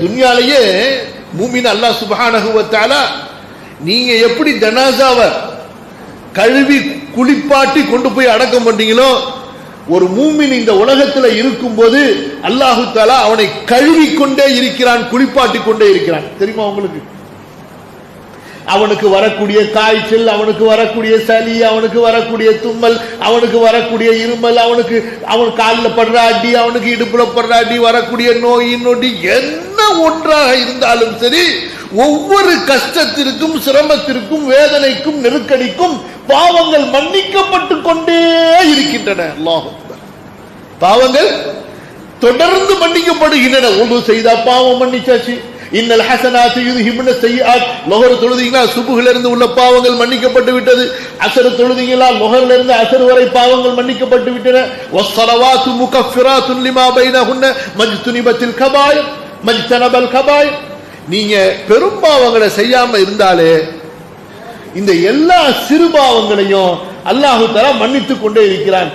துன்யாலேயே மூமின் அல்லாஹ் சுப்ஹானஹு நீங்க எப்படி ஜனாசாவை கழுவி குளிப்பாட்டி கொண்டு போய் அடக்கம் பண்ணீங்களோ ஒரு மூமின் இந்த உலகத்துல இருக்கும்போது அல்லாஹு தாலா அவனை கழுவி கொண்டே இருக்கிறான் குளிப்பாட்டி கொண்டே இருக்கிறான். தெரியுமா உங்களுக்கு? அவனுக்கு வரக்கூடிய காய்ச்சல் அவனுக்கு வரக்கூடிய சளி அவனுக்கு வரக்கூடிய தும்மல் அவனுக்கு வரக்கூடிய இருமல் அவனுக்கு அவன் காலில் படுற அடி அவனுக்கு இடுப்புல படுற அடி வரக்கூடிய நோய் நொடி என்ன ஒன்றாக இருந்தாலும் சரி ஒவ்வொரு கஷ்டத்திற்கும் சிரமத்திற்கும் வேதனைக்கும் நெருக்கடிக்கும் பாவங்கள் மன்னிக்கப்பட்டு கொண்டே இருக்கின்றன. பாவங்கள் தொடர்ந்து மன்னிக்கப்படுகின்றன. ஒன்று செய்தா பாவம் மன்னிச்சாச்சு. இன்னல் ஹசனாத் யுதுஹிபுன சையாத் லொஹர் தொழுதீங்களா சுபுகில இருந்து உள்ள பாவங்கள் மன்னிக்கப்பட்டு விட்டது. அசர் தொழுதீங்களா? லொஹர்ல இருந்து அசர் வரை பாவங்கள் மன்னிக்கப்பட்டு விட்டன. வஸ்ஸலவாத்து முகஃபிராத்துன் லிமா பைனஹுன்ன மஜ்துனிபத்தில் கபாய் மஜ்தனபல் கபாய் நீங்க பெரும் பாவங்களை செய்யாம இருந்தாலே இந்த எல்லா சிறு பாவங்களையும் அல்லாஹு தஆலா மன்னித்துக் கொண்டே இருக்கிறான்.